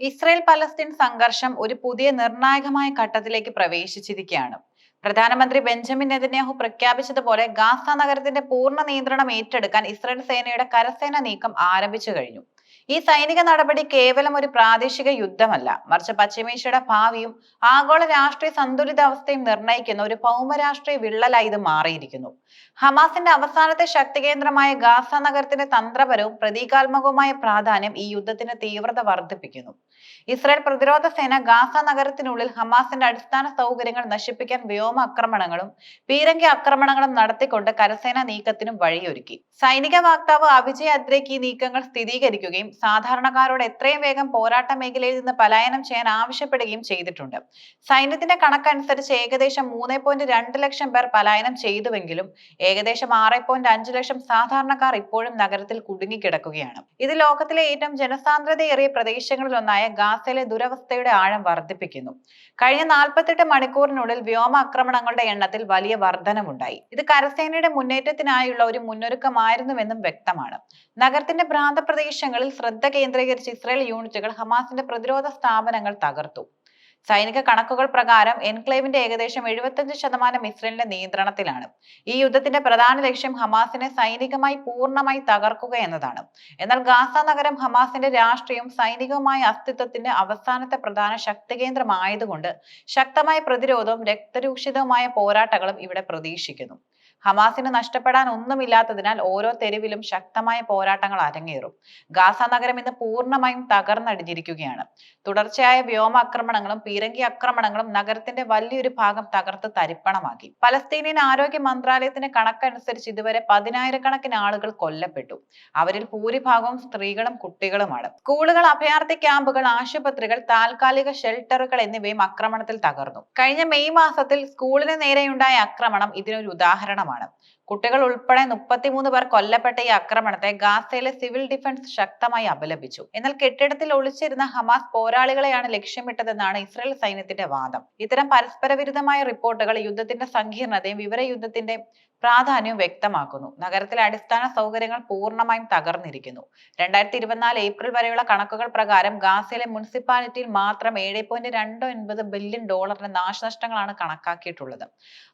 Israel Palestine സംഘർഷം ഒരു പുതിയ നിർണായകമായ ഘട്ടത്തിലേക്ക് പ്രവേശിച്ചിരിക്കുകയാണ്. പ്രധാനമന്ത്രി ബെഞ്ചമിൻ നെതന്യാഹു പ്രഖ്യാപിച്ചതുപോലെ ഗാസ നഗരത്തിന്റെ പൂർണ നിയന്ത്രണം ഏറ്റെടുക്കാൻ ഇസ്രയേൽ സേനയുടെ കരസേന നീക്കം ആരംഭിച്ചു കഴിഞ്ഞു. ഈ സൈനിക നടപടി കേവലം ഒരു പ്രാദേശിക യുദ്ധമല്ല. മറിച്ച് പശ്ചിമേഷ്യയുടെ ഭാവിയും ആഗോള രാഷ്ട്രീയ സന്തുലിതാവസ്ഥയും നിർണയിക്കുന്ന ഒരു ഭൗമരാഷ്ട്രീയ വിള്ളലായി ഇത് മാറിയിരിക്കുന്നു. ഹമാസിന്റെ അവസാനത്തെ ശക്തി കേന്ദ്രമായ ഗാസ നഗരത്തിന്റെ തന്ത്രപരവും പ്രതീകാത്മകവുമായ പ്രാധാന്യം ഈ യുദ്ധത്തിന്റെ തീവ്രത വർദ്ധിപ്പിക്കുന്നു. ഇസ്രായേൽ പ്രതിരോധ സേന ഗാസ നഗരത്തിനുള്ളിൽ ഹമാസിന്റെ അടിസ്ഥാന സൗകര്യങ്ങൾ നശിപ്പിക്കാൻ വ്യോമ ആക്രമണങ്ങളും പീരങ്കി ആക്രമണങ്ങളും നടത്തിക്കൊണ്ട് കരസേന നീക്കത്തിനും വഴിയൊരുക്കി. സൈനിക വക്താവ് അഭിജയ് അദ്രേക്ക് ഈ നീക്കങ്ങൾ സ്ഥിരീകരിക്കുകയും സാധാരണക്കാരോട് എത്രയും വേഗം പോരാട്ട മേഖലയിൽ നിന്ന് പലായനം ചെയ്യാൻ ആവശ്യപ്പെടുകയും ചെയ്തിട്ടുണ്ട്. സൈന്യത്തിന്റെ കണക്കനുസരിച്ച് ഏകദേശം മൂന്ന് പോയിന്റ് രണ്ട് ലക്ഷം പേർ പലായനം ചെയ്തുവെങ്കിലും ഏകദേശം ആറ് പോയിന്റ് അഞ്ച് ലക്ഷം സാധാരണക്കാർ ഇപ്പോഴും നഗരത്തിൽ കുടുങ്ങിക്കിടക്കുകയാണ്. ഇത് ലോകത്തിലെ ഏറ്റവും ജനസാന്ദ്രതയേറിയ പ്രദേശങ്ങളിലൊന്നായ ഗാസയിലെ ദുരവസ്ഥയുടെ ആഴം വർദ്ധിപ്പിക്കുന്നു. കഴിഞ്ഞ നാൽപ്പത്തെട്ട് മണിക്കൂറിനുള്ളിൽ വ്യോമാക്രമണങ്ങളുടെ എണ്ണത്തിൽ വലിയ വർധനവുണ്ടായി ഇത് കരസേനയുടെ മുന്നേറ്റത്തിനായുള്ള ഒരു മുന്നൊരുക്കമായിരുന്നുവെന്നും വ്യക്തമാണ്. നഗരത്തിന്റെ പ്രാന്തപ്രദേശങ്ങളിൽ ശ്രദ്ധ കേന്ദ്രീകരിച്ച് ഇസ്രായേൽ യൂണിറ്റുകൾ ഹമാസിന്റെ പ്രതിരോധ സ്ഥാപനങ്ങൾ തകർത്തു. സൈനിക കണക്കുകൾ പ്രകാരം എൻക്ലേവിന്റെ ഏകദേശം എഴുപത്തഞ്ച് ശതമാനം ഇസ്രയേലിന്റെ നിയന്ത്രണത്തിലാണ്. ഈ യുദ്ധത്തിന്റെ പ്രധാന ലക്ഷ്യം ഹമാസിനെ സൈനികമായി പൂർണമായി തകർക്കുക എന്നതാണ്. എന്നാൽ ഗാസ നഗരം ഹമാസിന്റെ രാഷ്ട്രീയവും സൈനികവുമായ അസ്തിത്വത്തിന്റെ അവസാനത്തെ പ്രധാന ശക്തി കേന്ദ്രമായതുകൊണ്ട് ശക്തമായ പ്രതിരോധവും രക്തരൂക്ഷിതവുമായ പോരാട്ടങ്ങളും ഇവിടെ പ്രതീക്ഷിക്കുന്നു. ഹമാസിന് നഷ്ടപ്പെടാൻ ഒന്നുമില്ലാത്തതിനാൽ ഓരോ തെരുവിലും ശക്തമായ പോരാട്ടങ്ങൾ അരങ്ങേറും. ഗാസ നഗരം ഇന്ന് പൂർണമായും തകർന്നടിഞ്ഞിരിക്കുകയാണ്. തുടർച്ചയായ വ്യോമാക്രമണങ്ങളും പീരങ്കി ആക്രമണങ്ങളും നഗരത്തിന്റെ വലിയൊരു ഭാഗം തകർത്ത് തരിപ്പണമാക്കി. പലസ്തീനിയൻ ആരോഗ്യ മന്ത്രാലയത്തിന്റെ കണക്കനുസരിച്ച് ഇതുവരെ പതിനായിരക്കണക്കിന് ആളുകൾ കൊല്ലപ്പെട്ടു. അവരിൽ ഭൂരിഭാഗവും സ്ത്രീകളും കുട്ടികളുമാണ്. സ്കൂളുകൾ അഭയാർത്ഥി ക്യാമ്പുകൾ ആശുപത്രികൾ താൽക്കാലിക ഷെൽട്ടറുകൾ എന്നിവയും ആക്രമണത്തിൽ തകർന്നു. കഴിഞ്ഞ മെയ് മാസത്തിൽ സ്കൂളിന് നേരെയുണ്ടായ ആക്രമണം ഇതിനൊരു ഉദാഹരണമാണ് കുട്ടികൾ ഉൾപ്പെടെ മുപ്പത്തിമൂന്ന് പേർ കൊല്ലപ്പെട്ട ഈ ആക്രമണത്തെ ഗാസയിലെ സിവിൽ ഡിഫൻസ് ശക്തമായി അപലപിച്ചു. എന്നാൽ കെട്ടിടത്തിൽ ഒളിച്ചിരുന്ന ഹമാസ് പോരാളികളെയാണ് ലക്ഷ്യമിട്ടതെന്നാണ് ഇസ്രായേൽ സൈന്യത്തിന്റെ വാദം. ഇത്തരം പരസ്പര വിരുദ്ധമായ റിപ്പോർട്ടുകൾ യുദ്ധത്തിന്റെ സങ്കീർണതയും വിവരയുദ്ധത്തിന്റെ പ്രാധാന്യവും വ്യക്തമാക്കുന്നു. നഗരത്തിലെ അടിസ്ഥാന സൗകര്യങ്ങൾ പൂർണമായും തകർന്നിരിക്കുന്നു. രണ്ടായിരത്തി ഇരുപത്തിനാല് ഏപ്രിൽ വരെയുള്ള കണക്കുകൾ പ്രകാരം ഗാസയിലെ മുനിസിപ്പാലിറ്റിയിൽ മാത്രം ഏഴ് പോയിന്റ് രണ്ട് ഒൻപത് ബില്യൺ ഡോളറിന്റെ നാശനഷ്ടങ്ങളാണ് കണക്കാക്കിയിട്ടുള്ളത്.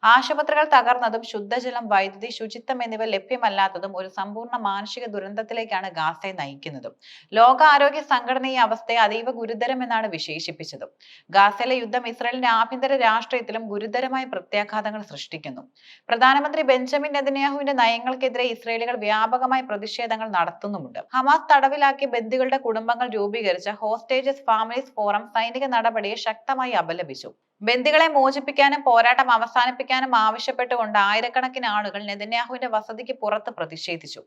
ആശുപത്രികൾ തകർന്നതും ശുദ്ധജലം വൈദ്യുതി ശുചിത്വം എന്നിവ ലഭ്യമല്ലാത്തതും ഒരു സമ്പൂർണ മാനസിക ദുരന്തത്തിലേക്കാണ് ഗാസയെ നയിക്കുന്നതും. ലോകാരോഗ്യ സംഘടന ഈ അവസ്ഥയെ അതീവ ഗുരുതരമെന്നാണ് വിശേഷിപ്പിച്ചത്. ഗാസയിലെ യുദ്ധം ഇസ്രായേലിന്റെ ആഭ്യന്തര രാഷ്ട്രീയത്തിലും ഗുരുതരമായ പ്രത്യാഘാതങ്ങൾ സൃഷ്ടിക്കുന്നു. പ്രധാനമന്ത്രി ബെഞ്ചമിൻ നെതന്യാഹുവിന്റെ നയങ്ങൾക്കെതിരെ ഇസ്രയേലികൾ വ്യാപകമായി പ്രതിഷേധങ്ങൾ നടത്തുന്നുമുണ്ട്. ഹമാസ് തടവിലാക്കി ബന്ദികളുടെ കുടുംബങ്ങൾ രൂപീകരിച്ച ഹോസ്റ്റേജസ് ഫാമിലീസ് ഫോറം സൈനിക നടപടിയെ ശക്തമായി അപലപിച്ചു. ബന്ദികളെ മോചിപ്പിക്കാനും പോരാട്ടം അവസാനിപ്പിക്കാനും ആവശ്യപ്പെട്ടുകൊണ്ട് ആയിരക്കണക്കിന് ആളുകൾ നെതന്യാഹുവിന്റെ വസതിക്ക് പുറത്ത് പ്രതിഷേധിച്ചു.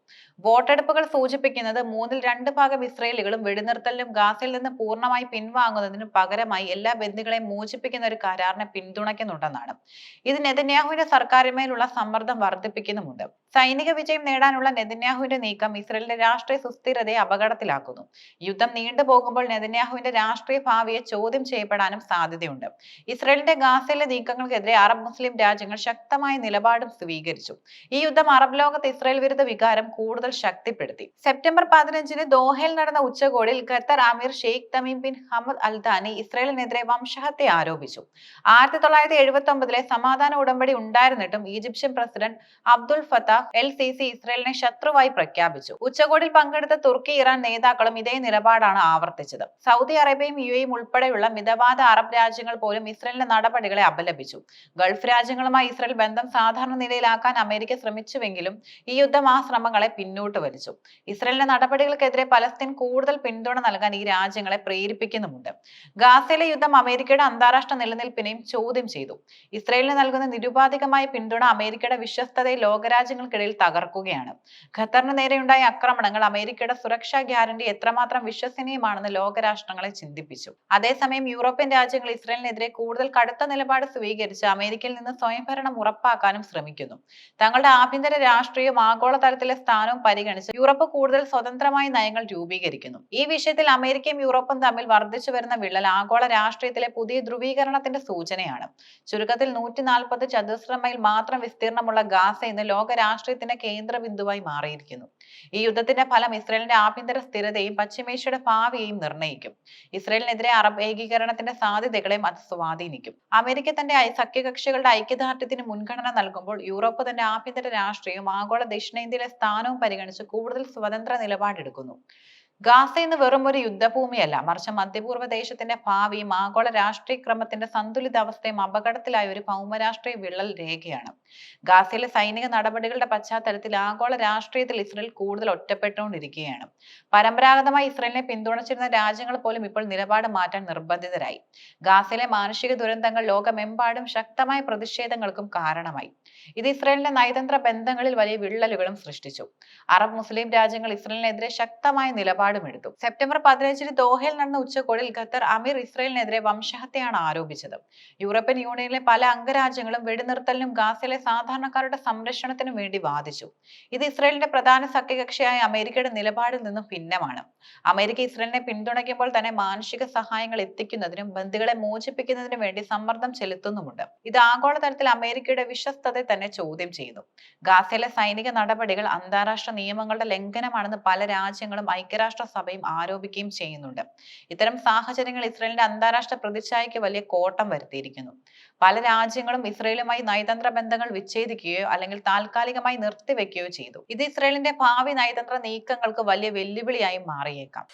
വോട്ടെടുപ്പുകൾ സൂചിപ്പിക്കുന്നത് മൂന്നിൽ രണ്ട് ഭാഗം ഇസ്രയേലുകളും വെടിനിർത്തലിനും ഗാസയിൽ നിന്ന് പൂർണമായി പിൻവാങ്ങുന്നതിനും പകരമായി എല്ലാ ബന്ദികളെയും മോചിപ്പിക്കുന്ന ഒരു കരാറിനെ പിന്തുണയ്ക്കുന്നുണ്ടെന്നാണ്. ഇത് നെതന്യാഹുവിന്റെ സർക്കാരിന്മേലുള്ള സമ്മർദ്ദം വർദ്ധിപ്പിക്കുന്നുമുണ്ട്. സൈനിക വിജയം നേടാനുള്ള നെതന്യാഹുവിന്റെ നീക്കം ഇസ്രയേലിന്റെ രാഷ്ട്രീയ സുസ്ഥിരതയെ അപകടത്തിലാക്കുന്നു. യുദ്ധം നീണ്ടുപോകുമ്പോൾ നെതന്യാഹുവിന്റെ രാഷ്ട്രീയ ഭാവിയെ ചോദ്യം ചെയ്യപ്പെടാനും സാധ്യതയുണ്ട്. ഇസ്രയേലിന്റെ ഗാസയിലെ നീക്കങ്ങൾക്കെതിരെ അറബ് മുസ്ലിം രാജ്യങ്ങൾ ശക്തമായ നിലപാടും സ്വീകരിച്ചു. ഈ യുദ്ധം അറബ് ലോകത്ത് ഇസ്രയേൽ വിരുദ്ധ വികാരം കൂടുതൽ ശക്തിപ്പെടുത്തി. സെപ്റ്റംബർ പതിനഞ്ചിന് ദോഹയിൽ നടന്ന ഉച്ചകോടിയിൽ ഖത്തർ അമീർ Sheikh Tamim bin Hamad Al Thani ഇസ്രയേലിനെതിരെ വംശഹത്യ ആരോപിച്ചു. ആയിരത്തി തൊള്ളായിരത്തി എഴുപത്തി ഒമ്പതിലെ സമാധാന ഉടമ്പടി ഉണ്ടായിരുന്നിട്ടും Egyptian president Abdel Fattah El Sisi ഇസ്രയേലിനെ ശത്രുവായി പ്രഖ്യാപിച്ചു. ഉച്ചകോടിയിൽ പങ്കെടുത്ത തുർക്കി ഇറാൻ നേതാക്കളും ഇതേ നിലപാടാണ് ആവർത്തിച്ചത്. സൗദി അറേബ്യയും യു എയും ഉൾപ്പെടെയുള്ള മിതവാദ അറബ് രാജ്യങ്ങൾ പോലും ഇസ്രയേലിന്റെ നടപടികളെ അപലപിച്ചു. ഗൾഫ് രാജ്യങ്ങളുമായി ഇസ്രായേൽ ബന്ധം സാധാരണ നിലയിലാക്കാൻ അമേരിക്ക ശ്രമിച്ചുവെങ്കിലും ഈ യുദ്ധം ആ ശ്രമങ്ങളെ പിന്നോട്ട് വലിച്ചു. ഇസ്രായേലിന്റെ നടപടികൾക്കെതിരെ പലസ്തീൻ കൂടുതൽ പിന്തുണ നൽകാൻ ഈ രാജ്യങ്ങളെ പ്രേരിപ്പിക്കുന്നുമുണ്ട്. ഗാസയിലെ യുദ്ധം അമേരിക്കയുടെ അന്താരാഷ്ട്ര നിലനിൽപ്പിനെയും ചോദ്യം ചെയ്തു. ഇസ്രായേലിന് നൽകുന്ന നിരുപാധികമായ പിന്തുണ അമേരിക്കയുടെ വിശ്വസ്തതയെ ലോകരാജ്യങ്ങൾക്കിടയിൽ തകർക്കുകയാണ്. ഖത്തറിന് നേരെയുണ്ടായ ആക്രമണങ്ങൾ അമേരിക്കയുടെ സുരക്ഷാ ഗ്യാരണ്ടി എത്രമാത്രം വിശ്വസനീയമാണെന്ന് ലോകരാഷ്ട്രങ്ങളെ ചിന്തിപ്പിച്ചു. അതേസമയം യൂറോപ്യൻ രാജ്യങ്ങൾ ഇസ്രയേലിനെതിരെ കൂടുതൽ കടുത്ത നിലപാട് സ്വീകരിച്ച് അമേരിക്കയിൽ നിന്ന് സ്വയംഭരണം ഉറപ്പാക്കാനും ശ്രമിക്കുന്നു. തങ്ങളുടെ ആഭ്യന്തര രാഷ്ട്രീയവും ആഗോളതലത്തിലെ സ്ഥാനവും പരിഗണിച്ച് യൂറോപ്പ് കൂടുതൽ സ്വതന്ത്രമായ നയങ്ങൾ രൂപീകരിക്കുന്നു. ഈ വിഷയത്തിൽ അമേരിക്കയും യൂറോപ്പും തമ്മിൽ വർദ്ധിച്ചു വരുന്ന വിള്ളൽ ആഗോള രാഷ്ട്രീയത്തിലെ പുതിയ ധ്രുവീകരണത്തിന്റെ സൂചനയാണ്. ചുരുക്കത്തിൽ നൂറ്റി നാൽപ്പത് ചതുശ്ര മൈൽ മാത്രം വിസ്തീർണമുള്ള ഗാസ ഇന്ന് ലോക രാഷ്ട്രീയത്തിന്റെ കേന്ദ്ര ബിന്ദുവായി മാറിയിരിക്കുന്നു. ഈ യുദ്ധത്തിന്റെ ഫലം ഇസ്രയേലിന്റെ ആഭ്യന്തര സ്ഥിരതയും പശ്ചിമേഷ്യയുടെ ഭാവിയെയും നിർണയിക്കും. ഇസ്രയേലിനെതിരെ അറബ് ഏകീകരണത്തിന്റെ സാധ്യതകളെയും അത് സ്വാധീനിക്കും. അമേരിക്ക തന്റെ സഖ്യകക്ഷികളുടെ ഐക്യദാർഢ്യത്തിന് മുൻഗണന നൽകുമ്പോൾ യൂറോപ്പ് തന്റെ ആഭ്യന്തര രാഷ്ട്രീയവും ആഗോള ദക്ഷിണേന്ത്യയിലെ സ്ഥാനവും പരിഗണിച്ച് കൂടുതൽ സ്വതന്ത്ര നിലപാടെടുക്കുന്നു. ഗാസ ഇന്ന് വെറും ഒരു യുദ്ധഭൂമിയല്ല. മറിച്ച് മധ്യപൂർവ ദേശത്തിന്റെ ഭാവിയും ആഗോള രാഷ്ട്രീയ ക്രമത്തിന്റെ സന്തുലിതാവസ്ഥയും അപകടത്തിലായ ഒരു ഭൗമരാഷ്ട്രീയ വിള്ളൽ രേഖയാണ്. ഗാസയിലെ സൈനിക നടപടികളുടെ പശ്ചാത്തലത്തിൽ ആഗോള രാഷ്ട്രീയത്തിൽ ഇസ്രയേൽ കൂടുതൽ ഒറ്റപ്പെട്ടുകൊണ്ടിരിക്കുകയാണ്. പരമ്പരാഗതമായി ഇസ്രയേലിനെ പിന്തുണച്ചിരുന്ന രാജ്യങ്ങൾ പോലും ഇപ്പോൾ നിലപാട് മാറ്റാൻ നിർബന്ധിതരായി. ഗാസയിലെ മാനുഷിക ദുരന്തങ്ങൾ ലോകമെമ്പാടും ശക്തമായ പ്രതിഷേധങ്ങൾക്കും കാരണമായി. ഇത് ഇസ്രയേലിന്റെ നയതന്ത്ര ബന്ധങ്ങളിൽ വലിയ വിള്ളലുകളും സൃഷ്ടിച്ചു. അറബ് മുസ്ലിം രാജ്യങ്ങൾ ഇസ്രയേലിനെതിരെ ശക്തമായ നിലപാടുമെടുത്തു സെപ്റ്റംബർ പതിനഞ്ചിന് ദോഹയിൽ നടന്ന ഉച്ചകോടിയിൽ ഖത്തർ അമീർ ഇസ്രയേലിനെതിരെ വംശഹത്യയാണ് ആരോപിച്ചത്. യൂറോപ്യൻ യൂണിയനിലെ പല അംഗരാജ്യങ്ങളും വെടിനിർത്തലിനും ഗാസയിലെ സാധാരണക്കാരുടെ സംരക്ഷണത്തിനും വേണ്ടി വാദിച്ചു. ഇത് ഇസ്രയേലിന്റെ പ്രധാന സഖ്യകക്ഷിയായ അമേരിക്കയുടെ നിലപാടിൽ നിന്നും ഭിന്നമാണ്. അമേരിക്ക ഇസ്രയേലിനെ പിന്തുണയ്ക്കുമ്പോൾ തന്നെ മാനുഷിക സഹായങ്ങൾ എത്തിക്കുന്നതിനും ബന്ദികളെ മോചിപ്പിക്കുന്നതിനും വേണ്ടി സമ്മർദ്ദം ചെലുത്തുന്നുമുണ്ട്. ഇത് ആഗോളതലത്തിൽ അമേരിക്കയുടെ വിശ്വസ്തതയെ തന്നെ ചോദ്യം ചെയ്യുന്നു. ഗാസയിലെ സൈനിക നടപടികൾ അന്താരാഷ്ട്ര നിയമങ്ങളുടെ ലംഘനമാണെന്ന് പല രാജ്യങ്ങളും ഐക്യരാഷ്ട്ര സഭയും ആരോപിക്കുകയും ചെയ്യുന്നുണ്ട്. ഇത്തരം സാഹചര്യങ്ങൾ ഇസ്രയേലിന്റെ അന്താരാഷ്ട്ര പ്രതിച്ഛായയ്ക്ക് വലിയ കോട്ടം വരുത്തിയിരിക്കുന്നു. പല രാജ്യങ്ങളും ഇസ്രയേലുമായി നയതന്ത്ര ബന്ധങ്ങൾ വിച്ഛേദിക്കുകയോ അല്ലെങ്കിൽ താൽക്കാലികമായി നിർത്തിവെക്കുകയോ ചെയ്തു. ഇത് ഇസ്രയേലിന്റെ ഭാവി നയതന്ത്ര നീക്കങ്ങൾക്ക് വലിയ വെല്ലുവിളിയായി മാറിയേക്കാം.